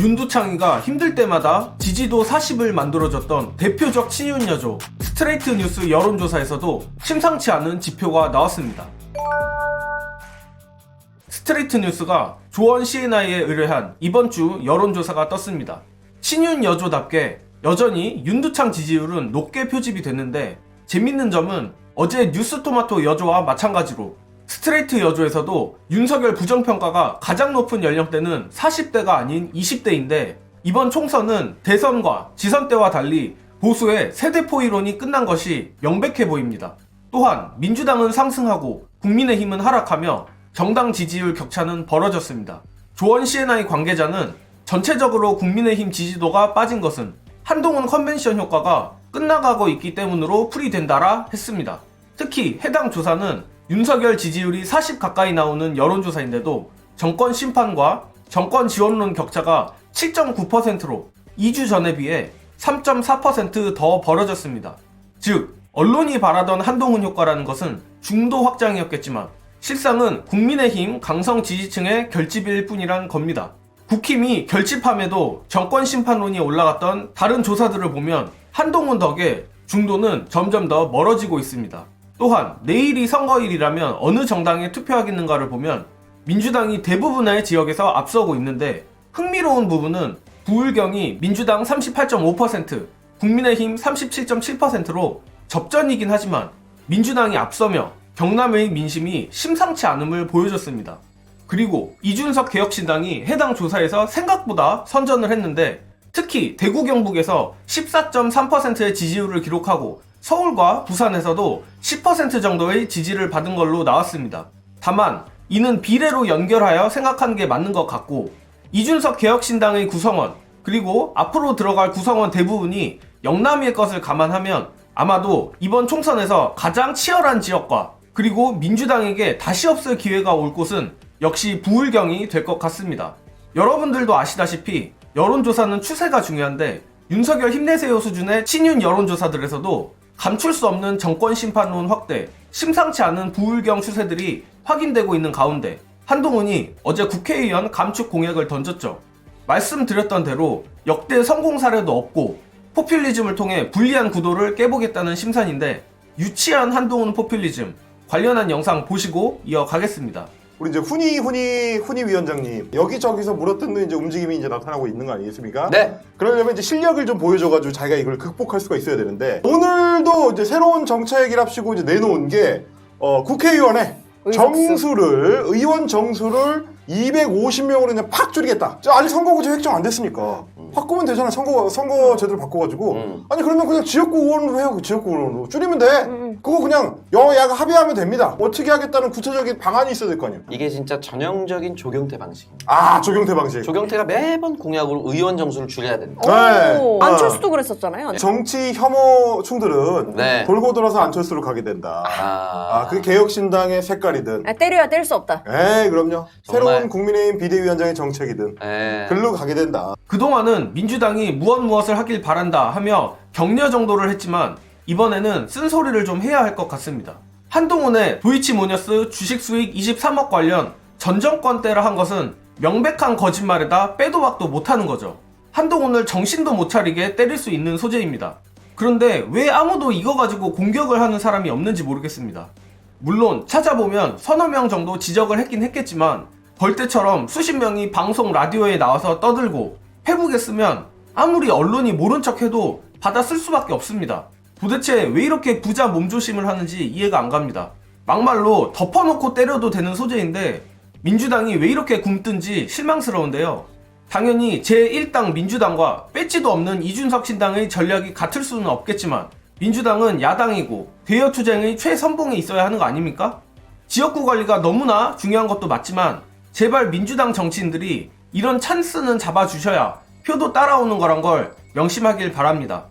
윤두창이가 힘들 때마다 지지도 40을 만들어줬던 대표적 친윤 여조 스트레이트 뉴스 여론조사에서도 심상치 않은 지표가 나왔습니다. 스트레이트 뉴스가 조원 CNI에 의뢰한 이번 주 여론조사가 떴습니다. 친윤 여조답게 여전히 윤두창 지지율은 높게 표집이 됐는데 재밌는 점은 어제 뉴스토마토 여조와 마찬가지로 스트레이트 여조에서도 윤석열 부정평가가 가장 높은 연령대는 40대가 아닌 20대인데 이번 총선은 대선과 지선 때와 달리 보수의 세대 포 이론이 끝난 것이 명백해 보입니다. 또한 민주당은 상승하고 국민의힘은 하락하며 정당 지지율 격차는 벌어졌습니다. 조원 CNI 관계자는 전체적으로 국민의힘 지지도가 빠진 것은 한동훈 컨벤션 효과가 끝나가고 있기 때문으로 풀이된다라 했습니다. 특히 해당 조사는 윤석열 지지율이 40 가까이 나오는 여론조사인데도 정권 심판과 정권 지원론 격차가 7.9%로 2주 전에 비해 3.4%더 벌어졌습니다. 즉, 언론이 바라던 한동훈 효과라는 것은 중도 확장이었겠지만 실상은 국민의힘 강성 지지층의 결집일 뿐이란 겁니다. 국힘이 결집함에도 정권 심판론이 올라갔던 다른 조사들을 보면 한동훈 덕에 중도는 점점 더 멀어지고 있습니다. 또한 내일이 선거일이라면 어느 정당에 투표하겠는가를 보면 민주당이 대부분의 지역에서 앞서고 있는데 흥미로운 부분은 부울경이 민주당 38.5%, 국민의힘 37.7%로 접전이긴 하지만 민주당이 앞서며 경남의 민심이 심상치 않음을 보여줬습니다. 그리고 이준석 개혁신당이 해당 조사에서 생각보다 선전을 했는데 특히 대구 경북에서 14.3%의 지지율을 기록하고 서울과 부산에서도 10% 정도의 지지를 받은 걸로 나왔습니다. 다만 이는 비례로 연결하여 생각하는 게 맞는 것 같고 이준석 개혁신당의 구성원 그리고 앞으로 들어갈 구성원 대부분이 영남의 것을 감안하면 아마도 이번 총선에서 가장 치열한 지역과 그리고 민주당에게 다시 없을 기회가 올 곳은 역시 부울경이 될 것 같습니다. 여러분들도 아시다시피 여론조사는 추세가 중요한데 윤석열 힘내세요 수준의 친윤 여론조사들에서도 감출 수 없는 정권 심판론 확대, 심상치 않은 부울경 추세들이 확인되고 있는 가운데 한동훈이 어제 국회의원 감축 공약을 던졌죠. 말씀드렸던 대로 역대 성공 사례도 없고 포퓰리즘을 통해 불리한 구도를 깨보겠다는 심산인데 유치한 한동훈 포퓰리즘 관련한 영상 보시고 이어가겠습니다. 우리 이제 훈이 훈이 훈이 위원장님 여기저기서 물어뜯는 이제 움직임이 이제 나타나고 있는 거 아니겠습니까? 네. 그러려면 이제 실력을 좀 보여줘가지고 자기가 이걸 극복할 수가 있어야 되는데 오늘도 이제 새로운 정책이랍시고 이제 내놓은 게 어, 국회의원의 의석수. 정수를 의원 정수를 250명으로 그냥 팍 줄이겠다. 저 아직 선거구제 획정 안 됐으니까 바꾸면 되잖아. 선거 선거 제도를 바꿔가지고 음. 아니 그러면 그냥 지역구 의원으로 해요. 그 지역구 의원으로 줄이면 돼. 음. 그거 그냥 여야가 합의하면 됩니다. 어떻게 하겠다는 구체적인 방안이 있어야 될 거 아니에요. 이게 진짜 전형적인 조경태 방식입니다. 아 조경태 방식. 조경태가 매번 공약으로 의원 정수를 줄여야 된다. 네. 오, 어. 안철수도 그랬었잖아요. 정치 혐오충들은 네. 돌고 돌아서 안철수로 가게 된다. 아, 아, 그게 개혁신당의 색깔이든. 아, 때려야 뗄 수 없다. 에이, 그럼요. 정말. 새로운 국민의힘 비대위원장의 정책이든. 네. 글로 가게 된다. 그동안은 민주당이 무엇 무엇을 하길 바란다 하며 격려 정도를 했지만 이번에는 쓴소리를 좀 해야 할 것 같습니다. 한동훈의 도이치모니어스 주식 수익 23억 관련 전 정권 때라 한 것은 명백한 거짓말에다 빼도 박도 못하는 거죠. 한동훈을 정신도 못 차리게 때릴 수 있는 소재입니다. 그런데 왜 아무도 이거 가지고 공격을 하는 사람이 없는지 모르겠습니다. 물론 찾아보면 서너 명 정도 지적을 했긴 했겠지만 벌떼처럼 수십 명이 방송 라디오에 나와서 떠들고 쓰면 아무리 언론이 모른 척 해도 받아 쓸 수밖에 없습니다. 도대체 왜 이렇게 부자 몸조심을 하는지 이해가 안 갑니다. 막말로 덮어놓고 때려도 되는 소재인데 민주당이 왜 이렇게 굶든지 실망스러운데요. 당연히 제1당 민주당과 배지도 없는 이준석 신당의 전략이 같을 수는 없겠지만 민주당은 야당이고 대여 투쟁의 최선봉에 있어야 하는 거 아닙니까? 지역구 관리가 너무나 중요한 것도 맞지만 제발 민주당 정치인들이 이런 찬스는 잡아주셔야 표도 따라오는 거란 걸 명심하길 바랍니다.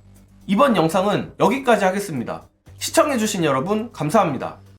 이번 영상은 여기까지 하겠습니다. 시청해주신 여러분 감사합니다.